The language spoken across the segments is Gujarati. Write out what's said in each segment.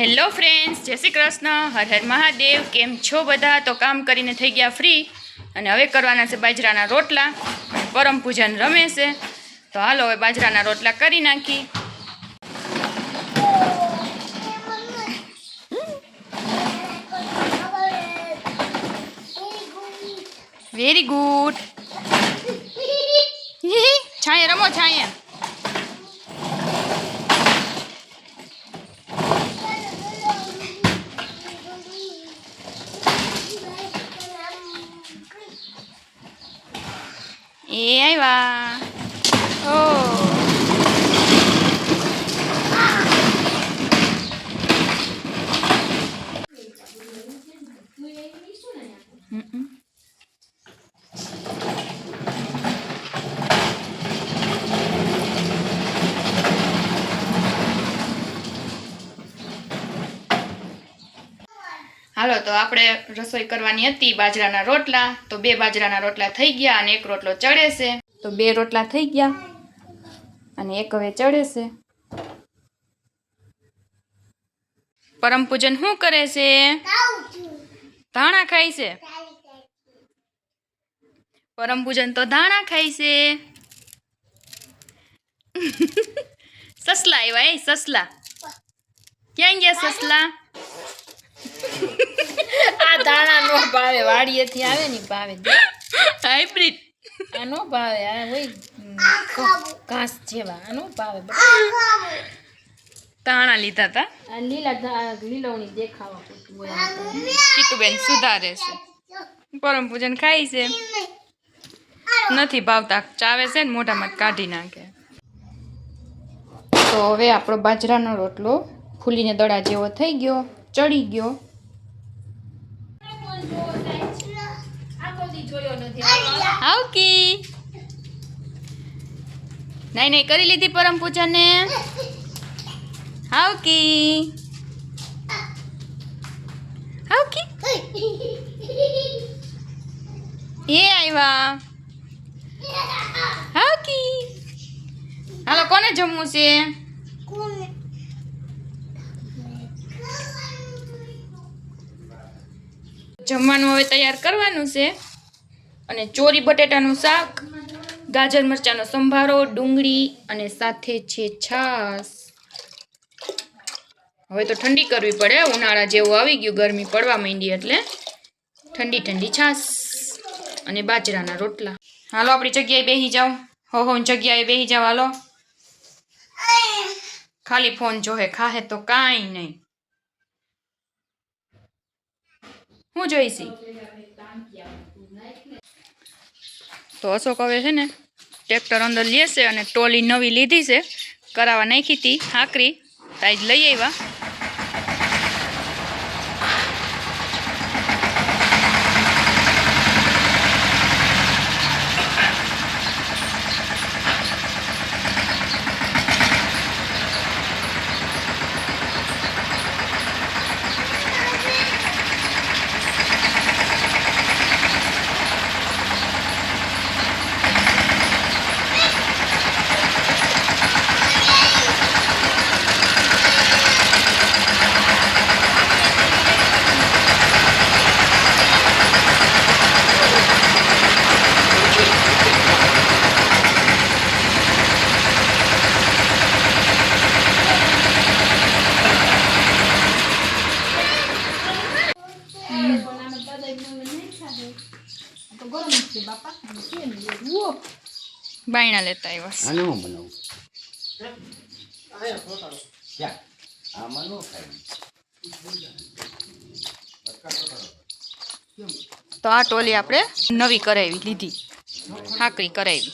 હેલો ફ્રેન્ડ્સ જય શ્રી કૃષ્ણ. હર હર મહાદેવ. કેમ છો બધા? તો કામ કરીને થઈ ગયા ફ્રી. અને હવે કરવાના છે બાજરાના રોટલા. પરમ પૂજન રમે છે. તો હાલો હવે બાજરાના રોટલા કરી નાખી. વેરી ગુડ છાંયે રમો છાંયે. એ આવ્યા ઓ હાલો, તો આપણે રસોઈ કરવાની હતી બાજરાના રોટલા. તો બે બાજરાના રોટલા થઈ ગયા અને એક રોટલો ચડે છે. તો બે રોટલા થઈ ગયા અને એક હવે ચડે છે. પરમ પૂજન શું કરે છે? ધાણા ખાય છે. પરમ પૂજન તો ધાણા ખાય છે. સસલા એવા એ સસલા. ક્યાં ગયા સસલા? આ દાણા નો ભાવે વાડીએથી આવે ને ભાવે. હાઇબ્રિડ. આનો ભાવે આ હોય ઘાસ જેવા આનો ભાવે. તાણા લીધા હતા આ લીલા લીલવણી દેખાવા પૂરતું હોય કીટુબેન સુધારે છે. પરમ પૂજન ખાય છે. નથી ભાવતા. ચાવે છે ને મોઢામાં કાઢી નાખે. તો હવે આપણો બાજરાનો રોટલો ફૂલીને દડા જેવો થઈ ગયો ચડી ગયો. હાવકી નહીં નહીં કરી લીધી પરમ પૂજનને. હાવકી હાવકી એ આવ્યા હાવકી હાલો કોને જમવું છે? જમવાનું હવે તૈયાર કરવાનું છે. અને ચોરી બટેટાનું શાક, ગાજર મરચાંનો સંભારો, ડુંગળી અને સાથે છે છાશ. હવે તો ઠંડી કરવી પડે. ઉનાળા જેવું આવી ગયું, ગરમી પડવા માંડી એટલે ઠંડી ઠંડી છાશ અને બાજરાના રોટલા. હાલો, આપણી જગ્યાએ બેસી જાઓ. હો હો, જગ્યાએ બેસી જાઓ. હાલો. ખાલી ફોન જોહે, ખાહે તો કાંઈ નહીં. હું જોઈશી? તો અશોક હવે છે ને ટ્રેક્ટર અંદર લેશે અને ટોલી નવી લીધી છે. કરાવવા નાખી હતી હાકરી. તાજ લઈ આવ્યા. બાયણા લેતા આવ્યા આને હું બનાવું? આમાં નો ખાય તો આ ટોલી આપણે નવી કરાવી લીધી. હાકરી કરાવી.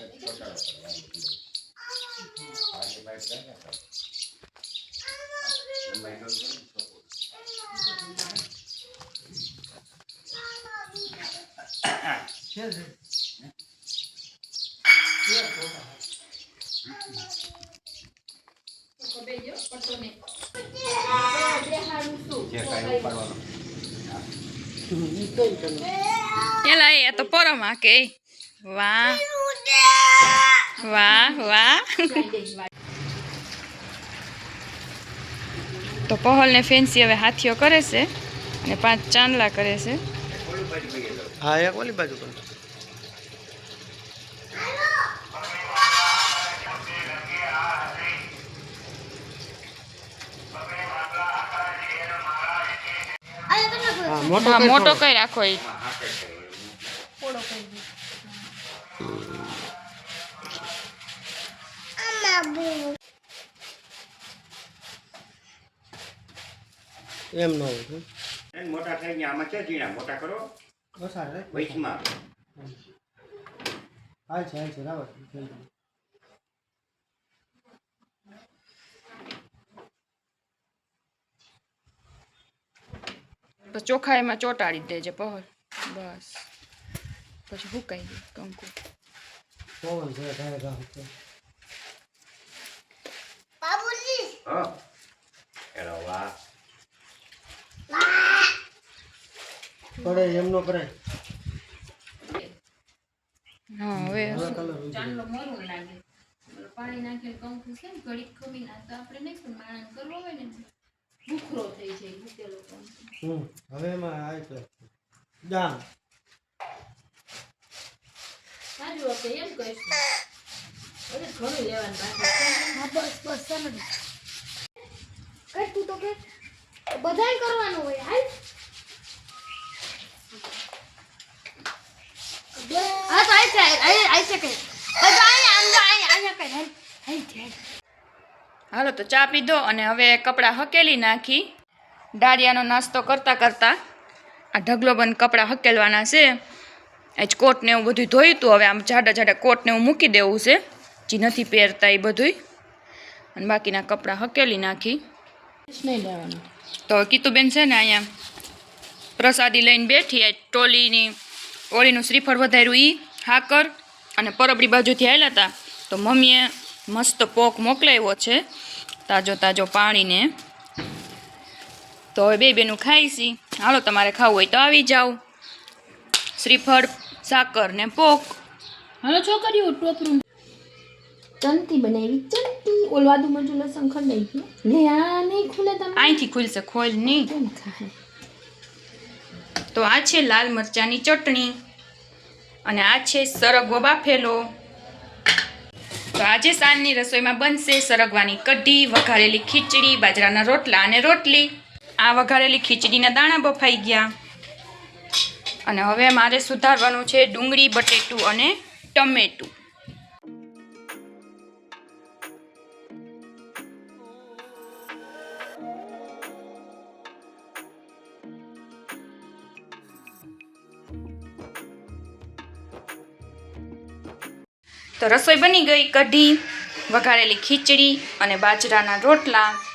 Thank કાંઈ એલા એ તો પરમ હાકે વાહ. વાહ વાહ. તો પહલ ને ફેન્સી હવે હાથીઓ કરે છે અને પાંચ ચાંદલા કરે છે. હા એક ઓલી બાજુ પણ મોટો હા કઈ મોટો થોડો. કઈ રાખો ઈ એમ ન હોય હમ. એને મોટા થઈ ગયા આમાં છે ઝીણા મોટા કરો ઓછા રે વૈશમાં હાલ છે હાલ છે રાવત ચોખા એમાં ચોટાડી દેજે પહોર બસ. પછી હુકાઈ ગયું કંકુ. હો. પડે કરે હવે હવે ચાંદલો મોરું લાગે. પાણી નાખીને કંકુ છે ને ઘડીક ખમી ના તો આપણે નહીં પણ માણસ કરવો હોય ને. ભૂખરો થઈ જાય ભૂખેલો કંકુ હમ હવે માં આ છે. ડાંગ સારું વખતે એમ કહીશું. અરે ઘણું લેવાનું બાકી હા બસ બસ સમજ. કઈ તું તો કે બધાય કરવાનું હોય હાલ. હા તો આઈ જાય આઈ આઈ છે કે બધા આઈ આંદા આઈ આયા કર હાલ હાલ છે હાલો, તો ચા પીધો અને હવે કપડાં હકેલી નાખી. ડાળિયાનો નાસ્તો કરતાં કરતાં આ ઢગલો બંધ કપડાં હકેલવાના છે. આજ કોટને એવું બધું ધોયું હતું હવે આમ જાડા જાડા કોટને એવું મૂકી દેવું છે. જે નથી પહેરતા એ બધુંય. અને બાકીના કપડાં હકેલી નાખી. તો કીતુબેન છે ને અહીંયા પ્રસાદી લઈને બેઠી આ ટોલીની ઓળીનું શ્રીફળ વધાર્યું એ હાકર અને પરબડી બાજુથી આવેલા હતા તો મમ્મીએ મસ્ત પોક મોકલાવ્યો છે તાજો તાજો પાણીને. તો હવે બે બેનું ખાઈશી હાલો તમારે ખાવું હોય તો આવી જાઓ. શ્રીફળ સાકર ને પોક. હાલો છોકરીઓ ટોપરું. ચંતી બનાવી ચંતી. ઓલવાદુ મજુ લસણ ખંડાઈ ગયું લે આ નહીં ખુલે તમે. અહીંથી ખુલશે ખોલ નહીં. તો આ છે લાલ મરચાંની ચટણી. અને આ છે સરગવો બાફેલો. તો આજે સાંજની રસોઈમાં બનશે સરગવાની કઢી, વઘારેલી ખીચડી, બાજરાના રોટલા અને રોટલી. આ વઘારેલી ખીચડીના દાણા બફાઈ ગયા. અને હવે મારે સુધારવાનું છે ડુંગળી, બટેટું અને ટમેટું. તો રસોઈ બની ગઈ કઢી વઘારેલી ખીચડી અને બાજરાના રોટલા.